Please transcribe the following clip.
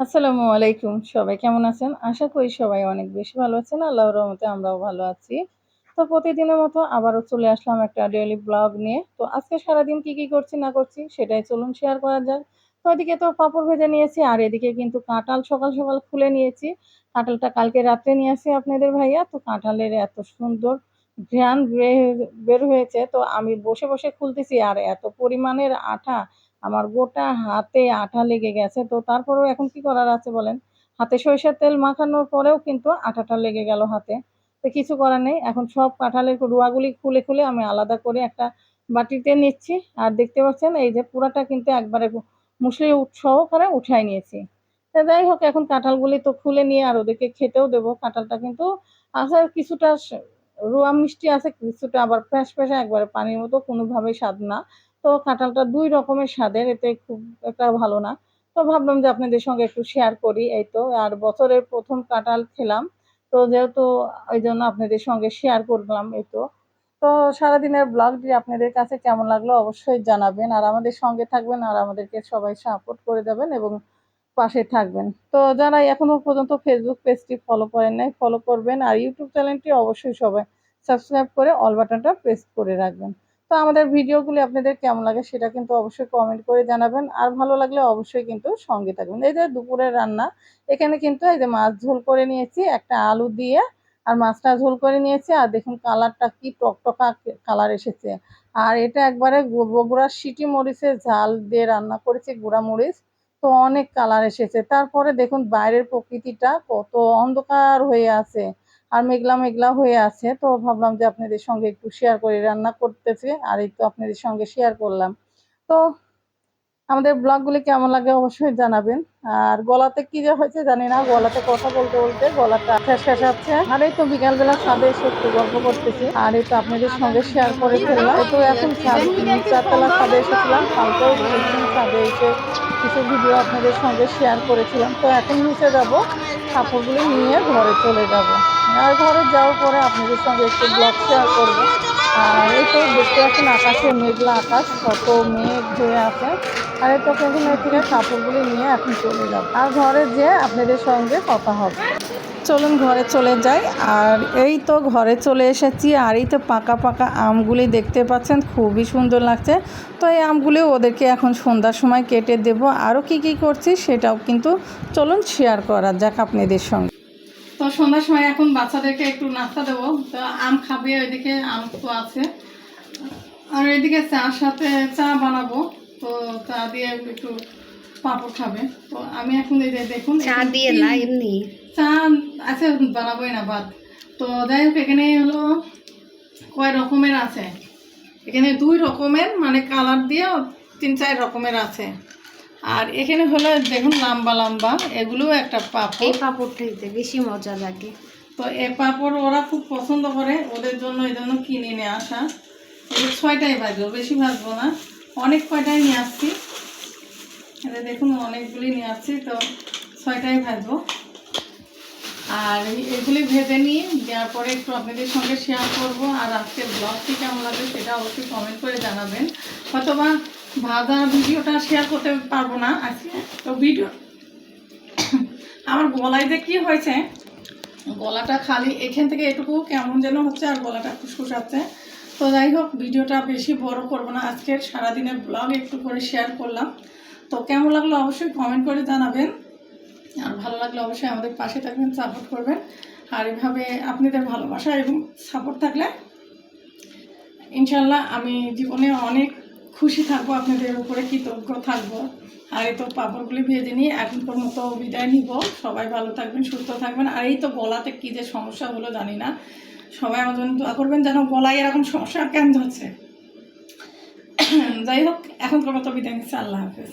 আসসালামু আলাইকুম। সবাই কেমন আছেন? আশা করি সবাই অনেক বেশি ভালো আছেন। আল্লাহর রহমতে আমরাও ভালো আছি। তো প্রতিদিনের মতো আবারও চলে আসলাম একটা ডেইলি ব্লগ নিয়ে। তো আজকে সারাদিন কি কি করছি, না করছি সেটাই চলুন শেয়ার করা যাক। তো এদিকে তো পাপড় ভেজে নিয়েছি, আর এদিকে কিন্তু কাঁঠাল সকাল সকাল খুলে নিয়েছি। কাঁঠালটা কালকে রাত্রে নিয়ে আসি আপনাদের ভাইয়া। তো কাঁঠালের এত সুন্দর বের- বের হয়েছে। তো আমি বসে বসে খুলতেছি, আর এত পরিমাণের আঠা আমার গোটা হাতে আঠা লেগে গেছে। তো তারপরেও এখন কি করার আছে বলেন? হাতে সরিষার তেল মাখানোর পরেও কিন্তু আঠাটা লেগে গেল হাতে। তো কিছু করার নেই। এখন সব কাঁঠালের রুয়াগুলি খুলে খুলে আমি আলাদা করে একটা বাটিতে নিচ্ছি। আর দেখতে পাচ্ছেন, এই যে পুরাটা কিন্তু একবারে মুসলি সহকারে উঠাই নিয়েছি। তা যাই হোক, এখন কাঁঠালগুলি তো খুলে নিয়ে আর ওদেরকে খেতেও দেবো। কাঁঠালটা কিন্তু আছে, কিছুটা রুয়া মিষ্টি আছে, কিছুটা আবার ফ্যাস ফ্যাসা একবারে পানির মতো, কোনোভাবেই স্বাদ না। তো কাঁঠালটা দুই রকমের স্বাদের, এতে খুব একটা ভালো না। তো ভাবলাম যে আপনাদের সঙ্গে একটু শেয়ার করি এই তো। আর বছরের প্রথম কাঁঠাল খেলাম, তো যেহেতু ওই জন্য আপনাদের সঙ্গে শেয়ার করলাম এই তো। তো সারাদিনের ব্লগটি আপনাদের কাছে কেমন লাগল অবশ্যই জানাবেন, আর আমাদের সঙ্গে থাকবেন আর আমাদেরকে সবাই সাপোর্ট করে দেবেন এবং পাশে থাকবেন। তো যারা এখনও পর্যন্ত ফেসবুক পেজটি ফলো করেন নাই ফলো করবেন, আর ইউটিউব চ্যানেলটি অবশ্যই সবাই সাবস্ক্রাইব করে অল বাটনটা প্রেস করে রাখবেন। তো আমাদের ভিডিওগুলি আপনাদের কেমন লাগে সেটা কিন্তু অবশ্যই কমেন্ট করে জানাবেন। আর ভালো লাগলে অবশ্যই কিন্তু সঙ্গে থাকবেন। এই যে দুপুরের রান্না, এখানে কিন্তু এই যে মাছ ঝোল করে নিয়েছি, একটা আলু দিয়ে আর মাছটা ঝোল করে নিয়েছি। আর দেখুন কালারটা কি টকটকা কালার এসেছে। আর এটা একবারে বগুড়ার সিটি মরিচের ঝাল দিয়ে রান্না করেছি, গুঁড়া মরিচ। তো অনেক কালার এসেছে। তারপরে দেখুন বাইরের প্রকৃতিটা কত অন্ধকার হয়ে আছে। আর মেঘলা মেঘলা হয়ে আছে, তো ভাবলাম যে আপনাদের সঙ্গে একটু শেয়ার করি রান্না করতেছি, আর এই তো আপনাদের সঙ্গে শেয়ার করলাম। তো আমাদের ব্লগগুলি কেমন লাগে অবশ্যই জানাবেন। আর গলাতে কি যে হয়েছে জানি না, গলাতে কথা বলতে বলতে গলাটা শেষ আছে। আর এই তো বিকালবেলা ছাদে এসে একটু গল্প করতেছি, আর এই তো আপনাদের সঙ্গে শেয়ার করে ফেললাম। তো এখন চারতলা ছাদে এসেছিলাম, কালকেও ছাদে এসে কিছু ভিডিও আপনাদের সঙ্গে শেয়ার করেছিলাম। তো এখন নিচে যাব, কাপড়গুলি নিয়ে ঘরে চলে যাব। আর ঘরে যাওয়ার পরে আপনাদের সঙ্গে একটু ব্লগ শেয়ার করব। আর এই তো দেখতে পাচ্ছেন আকাশে মেঘলা আকাশ, কত মেঘ হয়ে আছে। আর এই তো এই থেকে কাপড়গুলি নিয়ে এখন চলে যাব। আর ঘরে যেয়ে আপনাদের সঙ্গে কথা হবে। চলুন ঘরে চলে যাই। আর এই তো ঘরে চলে এসেছি। আর এই তো পাকা পাকা আমগুলি দেখতে পাচ্ছেন, খুবই সুন্দর লাগছে। তো এই আমগুলি ওদেরকে এখন সন্ধ্যার সময় কেটে দেব। আরও কি কি করছি সেটাও কিন্তু চলুন শেয়ার করা যাক আপনাদের সঙ্গে। তো সন্ধ্যার সময় এখন বাচ্চাদেরকে একটু নাস্তা দেবো। তো আম খাবে ওইদিকে আম তো আছে। আর এদিকে চার সাথে চা বানাবো। তো চা দিয়ে একটু পাঁপড় খাবে। তো আমি এখন দেখুন চা দিয়ে না এমনি? চা আছে বানাবোই না বাদ তো যাই হোক এখানে হলো কয় রকমের আছে? এখানে দুই রকমের মানে কালার দিয়ে তিন চার রকমের আছে। আর এখানে হলো দেখুন লম্বা লম্বা এগুলোও একটা পাপড়। এই পাপড়টা পাপড়টাইতে বেশি মজা লাগে। তো এ পাপড় ওরা খুব পছন্দ করে ওদের জন্য এই জন্য কিনে নিয়ে আসা। এই ছয়টাই ভাজবো বেশি ভাজবো না। অনেক কয়টাই নিয়ে আসছি? এটা দেখুন অনেকগুলি নিয়ে আসছি তো ছয়টাই ভাজবো। আর এগুলি ভেজে নিয়ে দেওয়ার পরে একটু আপনাদের সঙ্গে শেয়ার করব। আর আজকের ব্লগটি কেমন লাগবে সেটা অবশ্যই কমেন্ট করে জানাবেন। হয়তোবা ভাজা ভিডিওটা শেয়ার করতে পারব না আজকে। তো ভিডিও আমার গলায় যে কী হয়েছে, গলাটা খালি এখান থেকে এটুকু কেমন যেন হচ্ছে আর গলাটা খুসখুসাচ্ছে তো যাই হোক, ভিডিওটা বেশি বড় করব না। আজকের সারাদিনের ব্লগ একটু করে শেয়ার করলাম। তো কেমন লাগল অবশ্যই কমেন্ট করে জানাবেন। আর ভালো লাগলে অবশ্যই আমাদের পাশে থাকবেন সাপোর্ট করবেন। আর এভাবে আপনাদের ভালোবাসা এবং সাপোর্ট থাকলে ইনশাল্লাহ আমি জীবনে অনেক খুশি থাকব, আপনাদের উপরে কৃতজ্ঞ থাকব। আর এই তো পাপড়গুলি ভেজে নিয়ে এখনকার মতো বিদায় নিব। সবাই ভালো থাকবেন, সুস্থ থাকবেন। আর এই তো গলাতে কী যে সমস্যা হলো জানি না। সবাই আমার জন্য দোয়া করবেন যেন গলায় এরকম সমস্যা কেন হচ্ছে যাই হোক, এখনকার মতো বিদায় নিচ্ছে। আল্লাহ হাফেজ।